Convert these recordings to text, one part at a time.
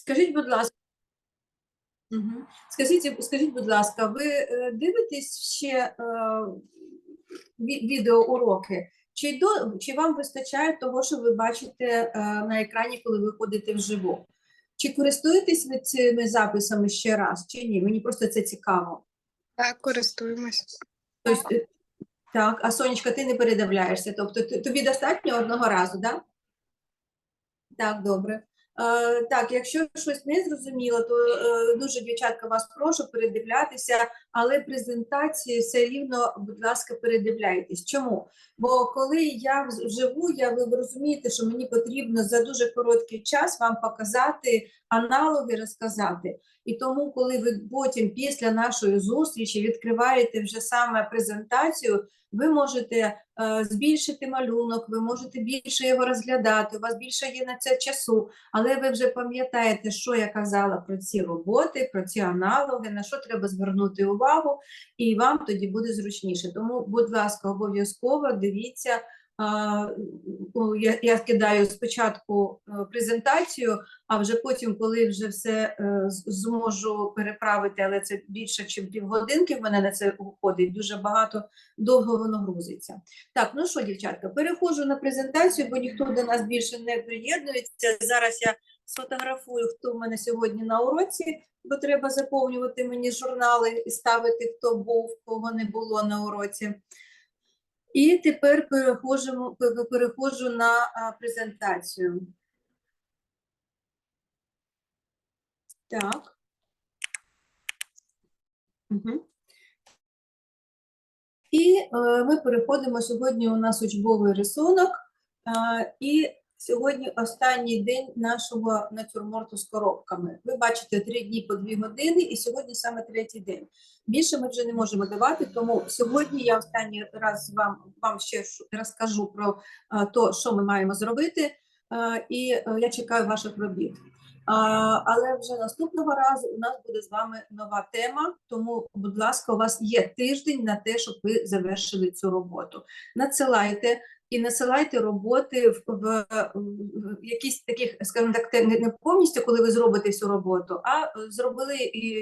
Скажіть, будь ласка, Мгм. Скажіть, скажіть, будь ласка, ви е, дивитесь ще е, відеоуроки? Чи, до, чи вам вистачає того, що ви бачите е, на екрані, коли ви ходите вживу? Чи користуєтесь ви цими записами ще раз, чи ні? Мені просто це цікаво. Так, користуємось. Тобто, так, а Сонечка, ти не передивляєшся, тобто тобі достатньо одного разу, так? Да? Так, добре. Е, так, якщо щось не зрозуміло, то е, дуже, дівчатка, вас прошу передивлятися, але презентації все рівно, будь ласка, передивляйтесь. Чому? Бо коли я живу, я ви розумієте, що мені потрібно за дуже короткий час вам показати аналоги, розказати. І тому, коли ви потім після нашої зустрічі відкриваєте вже саме презентацію, ви можете е, збільшити малюнок, ви можете більше його розглядати, у вас більше є на це часу, але ви вже пам'ятаєте, що я казала про ці роботи, про ці аналоги, на що треба звернути увагу, і вам тоді буде зручніше. Тому, будь ласка, обов'язково дивіться. Ну, Я, я кидаю спочатку е, презентацію, а вже потім, коли вже все е, зможу переправити, але це більше, ніж півгодинки в мене на це уходить, дуже багато довго воно грузиться. Так, ну що, дівчатка, переходжу на презентацію, бо ніхто до нас більше не приєднується. Зараз я сфотографую, хто в мене сьогодні на уроці, бо треба заповнювати мені журнали і ставити, хто був, кого не було на уроці. І тепер переходжу, переходжу на презентацію. Так. Угу. І е, ми переходимо сьогодні. У нас учбовий рисунок, е, і сьогодні останній день нашого натюрморту з коробками. Ви бачите три дні по дві години, і сьогодні саме третій день. Більше ми вже не можемо давати, тому сьогодні я останній раз вам, вам ще розкажу про е, то, що ми маємо зробити, і е, я чекаю ваших робіт. Але вже наступного разу у нас буде з вами нова тема. Тому, будь ласка, у вас є тиждень на те, щоб ви завершили цю роботу. Надсилайте і насилайте роботи в, в, в якісь таких, скажімо так, не, повністю, коли ви зробите всю роботу, а зробили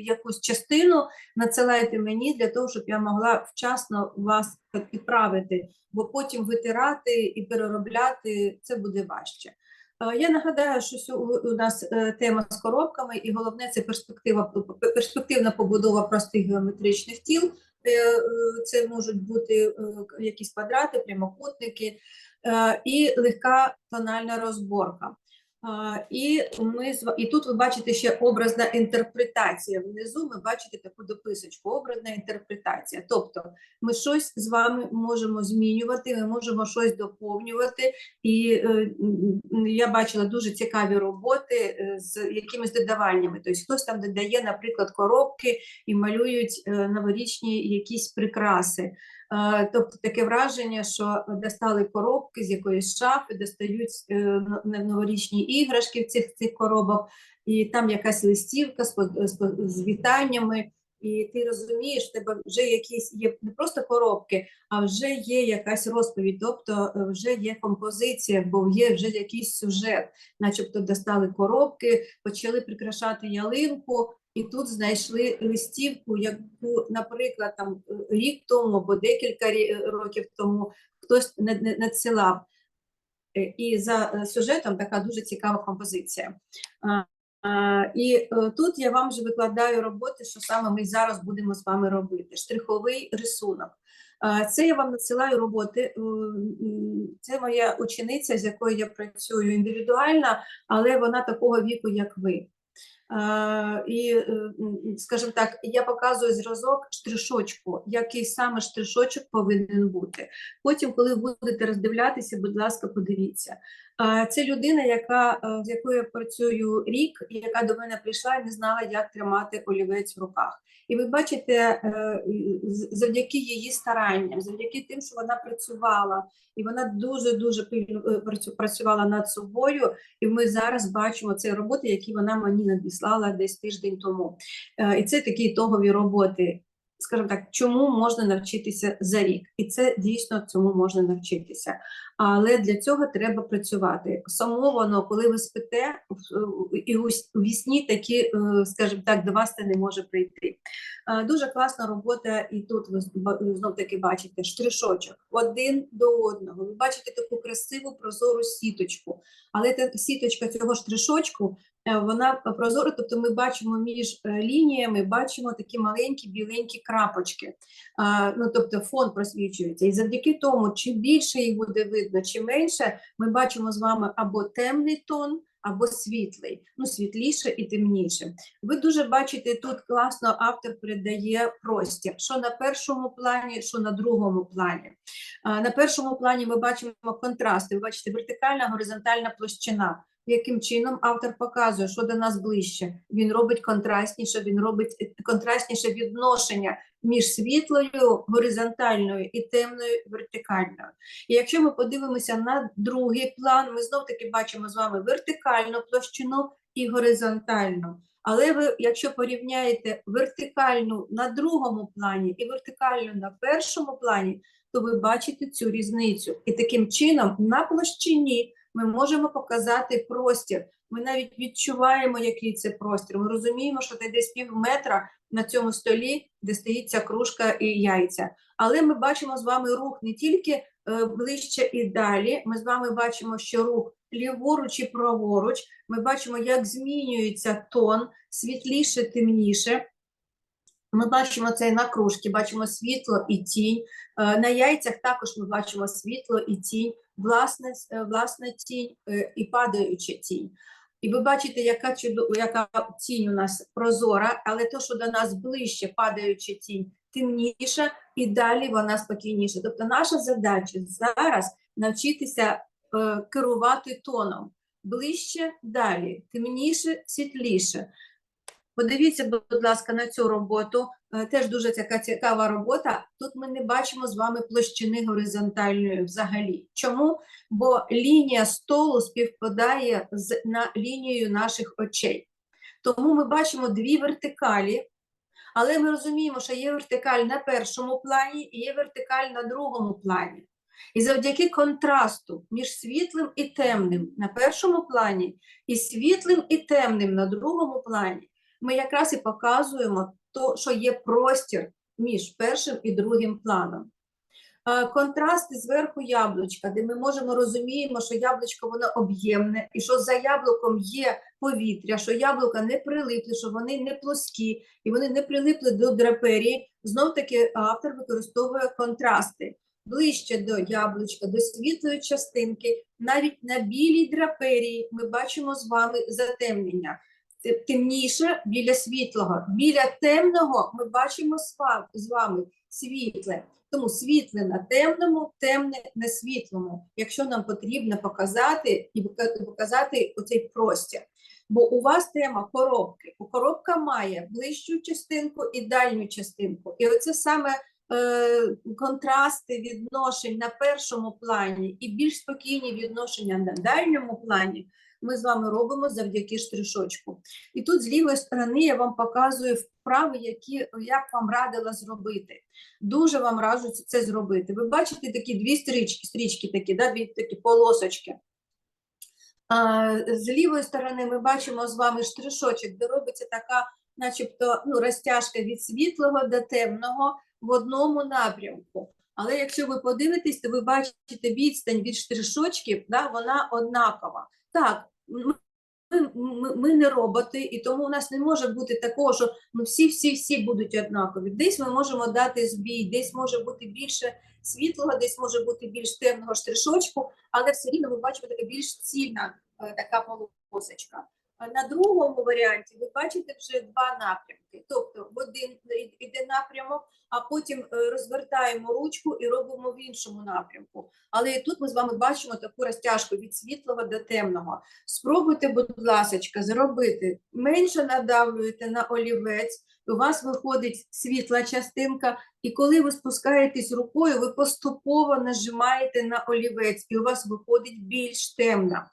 якусь частину, надсилайте мені для того, щоб я могла вчасно вас підправити, бо потім витирати і переробляти це буде важче. Е, Я нагадаю, що у нас е, тема з коробками, і головне це перспектива, перспективна побудова простих геометричних тіл. Е, Це можуть бути якісь квадрати, прямокутники і легка тональна розборка. І ми і тут ви бачите ще образна інтерпретація. Внизу ми бачите таку дописочку, образна інтерпретація. Тобто ми щось з вами можемо змінювати, ми можемо щось доповнювати. І е, я бачила дуже цікаві роботи е, з якимись додаваннями. Тобто хтось там додає, наприклад, коробки і малюють е, новорічні якісь прикраси. Тобто таке враження, що достали коробки з якоїсь шафи, достають е, но- но- новорічні іграшки в цих цих коробок, і там якась листівка з, з, з вітаннями. І ти розумієш, в тебе вже якісь є не просто коробки, а вже є якась розповідь, тобто е, вже є композиція, бо є вже якийсь сюжет, начебто достали коробки, почали прикрашати ялинку, і тут знайшли листівку, яку, наприклад, там е, рік тому або декілька років тому хтось над- над- надсилав. Е, І за е, сюжетом така дуже цікава композиція. І е, тут я вам вже викладаю роботи, що саме ми зараз будемо з вами робити. Штриховий рисунок. Це я вам надсилаю роботи. е, Це моя учениця, з якою я працюю індивідуально, але вона такого віку, як ви. І, е, скажімо так, я показую зразок штришочку, який саме штришочок повинен бути. Потім, коли будете роздивлятися, будь ласка, подивіться. Це людина, яка, е, з якою я працюю рік, яка до мене прийшла і не знала, як тримати олівець в руках. І ви бачите, е, завдяки її старанням, завдяки тим, що вона працювала, і вона дуже дуже пильно працювала над собою. І ми зараз бачимо ці роботи, які вона мені надіслала десь тиждень тому. Е, І це такі ітогові роботи. скажімо так, чому можна навчитися за рік, і це дійсно цьому можна навчитися. Але для цього треба працювати. Само воно, коли ви спите, і у вісні такі, е, скажімо так, до вас це не може прийти. Е, Дуже класна робота, і тут ви знов таки бачите штришочок один до одного. Ви бачите таку красиву прозору сіточку, але та сіточка цього штришочку вона прозора, тобто ми бачимо між е, лініями, бачимо такі маленькі біленькі крапочки. Ну, тобто фон просвічується. І завдяки тому, чи більше їх буде видно, чи менше, ми бачимо з вами або темний тон, або світлий, ну світліше і темніше. Ви дуже бачите, тут класно автор передає простір, що на першому плані, що на другому плані. На першому плані ми бачимо контрасти. Ви бачите, вертикальна, горизонтальна площина. Яким чином автор показує, що до нас ближче? Він робить контрастніше, він робить е, контрастніше відношення між світлою горизонтальною і темною вертикальною. І якщо ми подивимося на другий план, ми знов таки бачимо з вами вертикальну площину і горизонтальну. Але ви, якщо порівняєте вертикальну на другому плані і вертикальну на першому плані, то ви бачите цю різницю. І таким чином на площині ми можемо показати простір. Ми навіть відчуваємо, який це простір. Ми розуміємо, що це десь пів метра на цьому столі, де стоїть ця кружка і яйця. Але ми бачимо з вами рух не тільки е, ближче і далі. Ми з вами бачимо, що рух ліворуч і праворуч. Ми бачимо, як змінюється тон, світліше, темніше. Ми бачимо це і на кружці, бачимо світло і тінь. Е, На яйцях також ми бачимо світло і тінь, власне, е, власна тінь е, і падаюча тінь. І ви бачите, яка чудо, яка тінь у нас прозора, але то, що до нас ближче падаюча тінь, темніша, і далі вона спокійніша. Тобто наша задача зараз навчитися е, керувати тоном. Ближче, далі, темніше, світліше. Подивіться, будь ласка, на цю роботу. Е, Теж дуже така цікава робота. Тут ми не бачимо з вами площини горизонтальної взагалі. Чому? Бо лінія столу співпадає з на лінією наших очей. Тому ми бачимо дві вертикалі, але ми розуміємо, що є вертикаль на першому плані і є вертикаль на другому плані. І завдяки контрасту між світлим і темним на першому плані і світлим і темним на другому плані, ми якраз і показуємо то, що є простір між першим і другим планом. Е, Контрасти зверху яблучка, де ми можемо розуміємо, що яблучко воно об'ємне, і що за яблуком є повітря, що яблука не прилипли, що вони не плоскі і вони не прилипли до драперії. Знов таки автор використовує контрасти ближче до яблучка, до світлої частинки, навіть на білій драперії ми бачимо з вами затемнення. Те- Темніше біля світлого, біля темного ми бачимо з вами світле. Тому світле на темному, темне на світлому, якщо нам потрібно показати і показати оцей простір. Бо у вас тема коробки. У коробка має ближчу частинку і дальню частинку. І оце саме е, контрасти відношень на першому плані і більш спокійні відношення на дальньому плані ми з вами робимо завдяки штришочку. І тут з лівої сторони я вам показую вправи, які як вам радила зробити. Дуже вам раджу це- зробити. Ви бачите такі дві стрічки, стрічки такі, да, дві такі полосочки. З лівої сторони ми бачимо з вами штришочок, де робиться така, начебто, ну, розтяжка від світлого до темного в одному напрямку. Але якщо ви подивитесь, то ви бачите відстань від штришочків, да, вона однакова. Так, ми, ми, ми не роботи, і тому у нас не може бути такого, що ну, всі, всі, всі будуть однакові. Десь ми можемо дати збій, десь може бути більше світлого, десь може бути більш темного штришочку, але все рівно ми бачимо більш цільна е, така полосочка. На другому варіанті ви бачите вже два напрямки. Тобто в один йде напрямок, а потім е, розвертаємо ручку і робимо в іншому напрямку. Але і тут ми з вами бачимо таку розтяжку від світлого до темного. Спробуйте, будь ласка, зробити менше надавлюєте на олівець, у вас виходить світла частинка, і коли ви спускаєтесь рукою, ви поступово нажимаєте на олівець, і у вас виходить більш темна.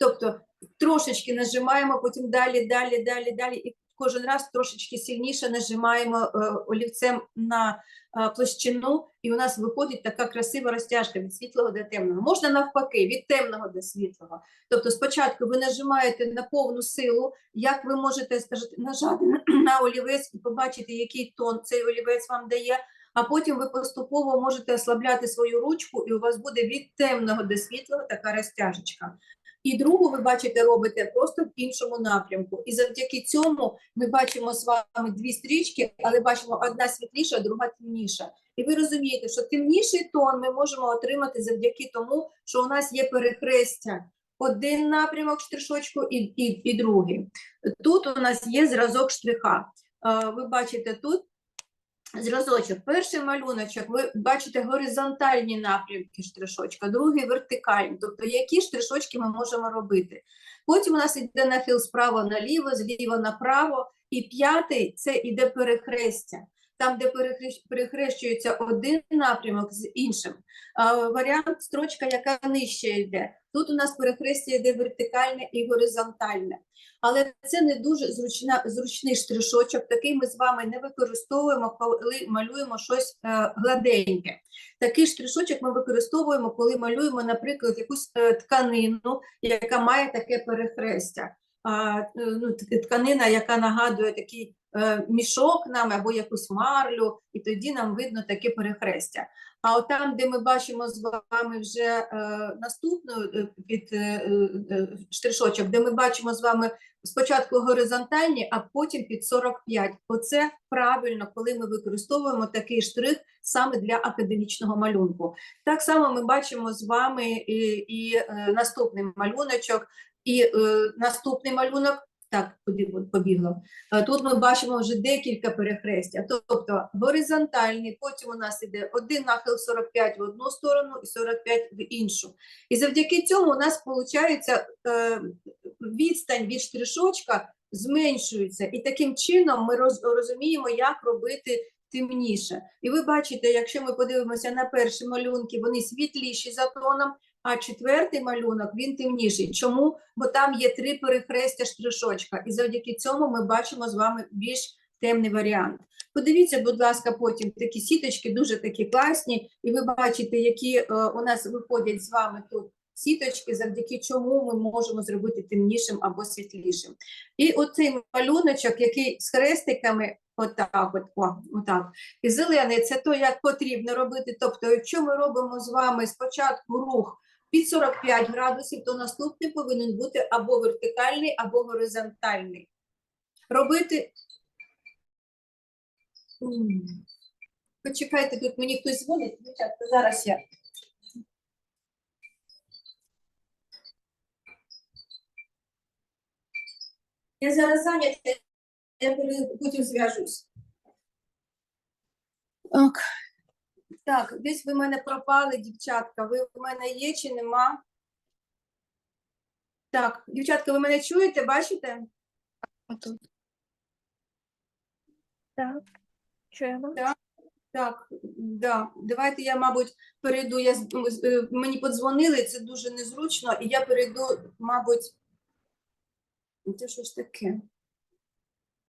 Тобто трошечки нажимаємо, потім далі, далі, далі, далі. І кожен раз трошечки сильніше нажимаємо е, олівцем на е, площину, і у нас виходить така красива розтяжка від світлого до темного. Можна навпаки, від темного до світлого. Тобто спочатку ви нажимаєте на повну силу, як ви можете скажете, нажати на олівець і побачити, який тон цей олівець вам дає, а потім ви поступово можете ослабляти свою ручку, і у вас буде від темного до світлого така розтяжечка. І другу ви бачите, робите просто в іншому напрямку. І завдяки цьому ми бачимо з вами дві стрічки, але бачимо одна світліша, друга темніша. І ви розумієте, що темніший тон ми можемо отримати завдяки тому, що у нас є перехрестя. Один напрямок штришочку і, і, і другий. Тут у нас є зразок штриха. Е, Ви бачите тут зразочок. Перший малюночок, ви бачите горизонтальні напрямки штришочка, другий вертикальні. Тобто, які штришочки ми можемо робити. Потім у нас йде нахил справа наліво, зліва направо, і п'ятий це йде перехрестя. Там, де перехрещується один напрямок з іншим. Варіант строчка, яка нижче йде. Тут у нас перехрестя йде вертикальне і горизонтальне. Але це не дуже зручна, зручний штришочок, такий ми з вами не використовуємо, коли малюємо щось е, гладеньке. Такий штришочок ми використовуємо, коли малюємо, наприклад, якусь е, тканину, яка має таке перехрестя. А, е, ну, тканина, яка нагадує такий мішок нам або якусь марлю, і тоді нам видно таке перехрестя. А от там, де ми бачимо з вами вже е, наступну е, під е, е, штришочок, де ми бачимо з вами спочатку горизонтальні, а потім під 45. Оце правильно, коли ми використовуємо такий штрих саме для академічного малюнку. Так само ми бачимо з вами і, і е, наступний малюночок, і е, наступний малюнок. Так, побігло. Е, Тут ми бачимо вже декілька перехрестя, тобто горизонтальний, потім у нас іде один нахил 45 в одну сторону і 45 в іншу. І завдяки цьому у нас виходить відстань від штришочка зменшується, і таким чином ми розуміємо, як робити темніше. І ви бачите, якщо ми подивимося на перші малюнки, вони світліші за тоном, а четвертий малюнок він темніший. Чому? Бо там є три перехрестя штришочка, і завдяки цьому ми бачимо з вами більш темний варіант. Подивіться, будь ласка, потім такі сіточки дуже такі класні, і ви бачите, які е, у нас виходять з вами тут сіточки, завдяки чому ми можемо зробити темнішим або світлішим. І оцей малюночок, який з хрестиками, отак, от, о, отак. І зелений це то, як потрібно робити. Тобто, якщо ми робимо з вами спочатку рух під 45 градусів, то наступний повинен бути або вертикальний, або горизонтальний. Робити. Почекайте, тут мені хтось дзвонить. Зараз я. Я зараз зайнята, я потім зв'яжусь. Ок. Так, десь ви в мене пропали, дівчатка. Ви в мене є чи нема? Так, дівчатка, ви мене чуєте, бачите? Отут. Так, чуємо. Так, да. Давайте я, мабуть, перейду. Я, е, мені подзвонили, це дуже незручно, і я перейду, мабуть. Це що ж таке?